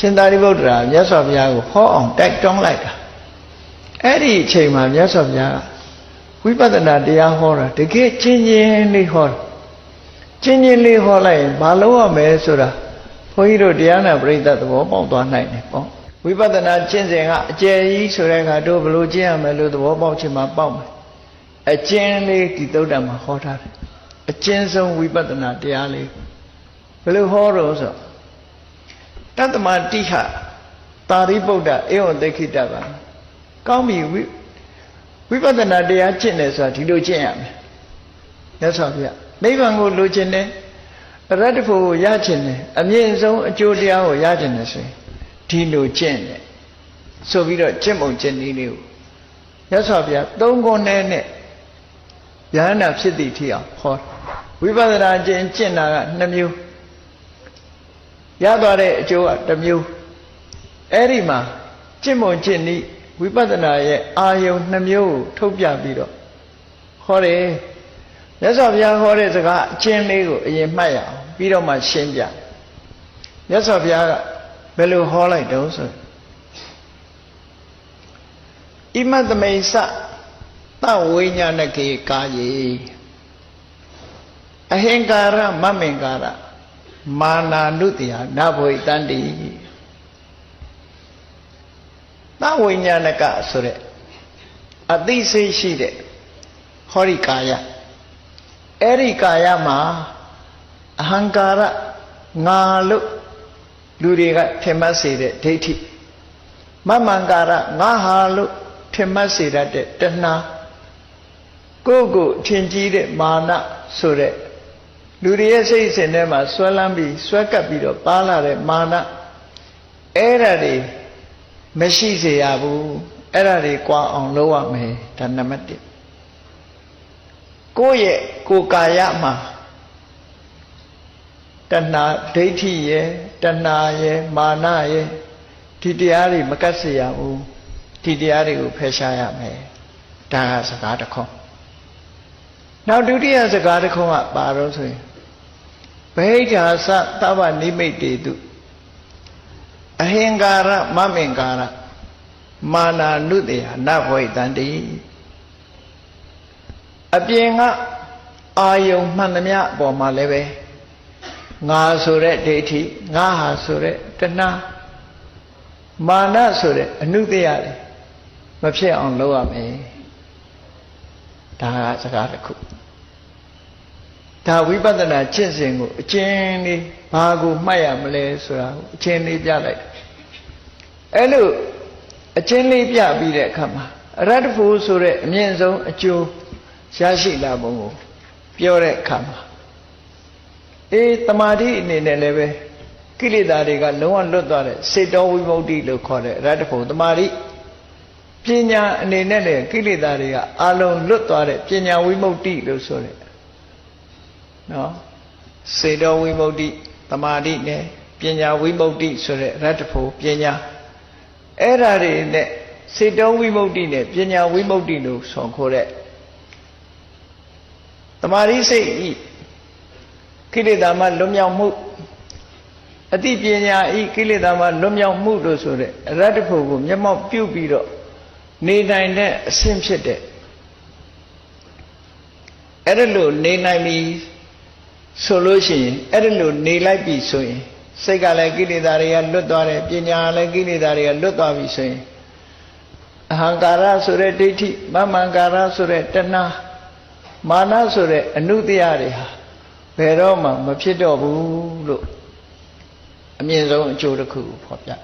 ရှင်သာရိပုတ္တရာမြတ်စွာဘုရားကိုဟောအောင်တိုက်တွန်းလိုက်တာအဲ့ဒီအချိန်မှာမြတ်စွာဘုရားကဝိပဿနာတရားဟောတာတကယ်ချင်းချင်းလေးဟောတာချင်းချင်းလေးဟောလိုက်ရင်ဘာလို့ရမလဲဆိုတာဘုန်းကြီးတို့တရားနာပရိသတ်သဘောပေါက်သွားနိုင်တယ်ပေါ့ဝိပဿနာကျင့်စဉ်ကအကျယ်ကြီးဆိုတဲ့အခါတို့ဘယ်လိုကျင့်ရမလဲလို့သဘောပေါက်ချင်မှပေါက်မယ်အကျဉ်းလေးဒီသုဒ္ဓမှာဟောထားတယ်အကျဉ်းဆုံးဝိပဿနာတရားလေးဘယ်လိုဟောတော့ဆိုတ တ္တမတိဟတာရိပုတ္တအေဝံသိခိတကကောင်းပြီဝိဝိပဿနာတရားကျင့်တယ်ဆိုတာဒီလိုကျင့်ရမယ်မြတ်စွာဘုရားနိဗ္ဗာန်ကိုလိုချင်တယ်အရတ္တဖို့ကိုရချင်တယ်အမြင့်ဆုံးအကျိုးတရားကိုရချင်တယ်ဆိုရင်ဒီလိုကျင့်တယ်ဆိုပြီးတော့ကျင့်ပုံကျင့်နည်းလေးကိုမြတ်စွာဘုရားသုံးခုနဲ့နဲ့ယဟန္တာဖြစ်သည့်ထိအောင်ဟောဝိပဿနာကျင့်ကျင့်တာက2မျိုး ရသွားတဲ့အကျိုးကတစ်မျိုးအဲ့ဒီမှာကျင့်ပုံကျင့်နည်းဝိပဿနာရဲ့အာယုံ2မျိုးကိုထုတ်ပြပြီးတော့ဟောတယ်မြတ်စွာဘုရားဟောတဲ့စကားအချင်းလေးကိုအရင်မှတ်ရအောင်ပြီးတော့မှရှင်းပြမြတ်စွာဘုရားကဘယ်လိုဟောလိုက်တုံးဆိုဣမတမိစသဝိညာဏကေကာယေအဟင်္ကာရမမင်္ကာရ မာနာနုတ္တယနဘဝိတန္တိသဝိညာဏကဆိုတဲ့အသိစိတ်ရှိတဲ့ဟောဒီကာယအဲ့ဒီကာယမှာအဟံကာရငါလို့လူတွေကထင်မှတ်စေတဲ့ဒိဋ္ဌိမမင်္ကာရငါဟာလို့ထင်မှတ်စေတတ်တဲ့တဏှာကိုယ့်ကိုထင်ကြီးတဲ့မာနဆိုတဲ့ လူတွေရဲ့စိတ်စဉ်ထဲမှာဆွဲလန်းပြီးဆွဲကပ်ပြီးတော့ပါလာတဲ့မာနအဲ့ဒါတွေမရှိစေရဘူးအဲ့ဒါတွေကြွားအောင်လုပ်ရမယ်ဒါနံပါတ်1ကိုယ့်ရဲ့ကိုယ်ကာယမှာတဏှာဒိဋ္ဌိရဲ့တဏှာရဲ့မာနရဲ့ဒီတရားတွေမကတ်စေရဘူးဒီတရားတွေကိုဖယ်ရှားရမယ်ဒါကစကားတစ်ခုနောက်ဒုတိယစကားတစ်ခုကပါတော့ဆိုရင် ဗဟိဋ္ဌာသသဗ္ဗနိမိတ်တေတုအဟင်္ကာရမမင်္ကာရမာနာနုတေယနဘဝိတန္တိအပြင်ကအာယုံမှန်သမျှအပေါ်မှာလည်းပဲငါဆိုတဲ့ဒိဋ္ဌိငါဟာဆိုတဲ့တဏှာမာနဆိုတဲ့အနုတ္တရတွေမဖြစ်အောင်လုပ်ရမယ်ဒါကစကားတစ်ခု ဒါဝိပဿနာကျင့်စဉ်ကိုအကျဉ်းလေးဘာကိုမှတ်ရမလဲဆိုတာကိုအကျဉ်းလေးပြလိုက်အဲ့လိုအကျဉ်းလေးပြပြီးတဲ့အခါမှာအရတ္တဖို့ဆိုတဲ့အမြင့်ဆုံးအကျိုးရရှိလာပုံကိုပြောတဲ့အခါမှာအေးတမာတိအနေနဲ့လည်းပဲကိလေသာတွေကလုံးဝလွတ်သွားတဲ့စေတောဝိမု ക്തി လို့ခေါ်တဲ့အရတ္တဖို့တမာတိပညာအနေနဲ့လည်းကိလေသာတွေကအာလုံးလွတ်သွားတဲ့ပညာဝိမု ക്തി လို့ဆိုတဲ့ နော်စေတောဝိမု ക്തി တမာတိနဲ့ပညာဝိမု ക്തി ဆိုတဲ့ရတ္တဖို့ပညာအဲ့ဓာတွေနဲ့စေတောဝိမု ക്തി နဲ့ပညာဝိမု ക്തി လို့ဆိုခေါ်တဲ့တမာတိစိတ်ဤကိလေသာမှလွတ်မြောက်မှုအတိပညာဤကိလေသာမှလွတ်မြောက်မှုလို့ဆိုတဲ့အရတ္တဖို့ကိုမျက်မှောက်ပြုပြီးတော့နေနိုင်တဲ့အဆင့်ဖြစ်တဲ့အဲ့ဒါလို့နေနိုင်ပြီ ဆိုလို့ရှိရင်အဲ့ဒါလို့နေလိုက်ပြီဆိုရင်စိတ်ကလည်းကိလေသာတွေကလွတ်သွားတယ်ပညာလည်းကိလေသာတွေကလွတ်သွားပြီဆိုရင်အဟံကာရဆိုတဲ့ဒိဋ္ဌိမမံကာရဆိုတဲ့တဏှာမာနဆိုတဲ့အနုတ္တရတွေဟာဘယ်တော့မှမဖြစ်တော့ဘူးလို့အမြင့်ဆုံးအကျိုးတစ်ခုကိုဖော်ပြတယ်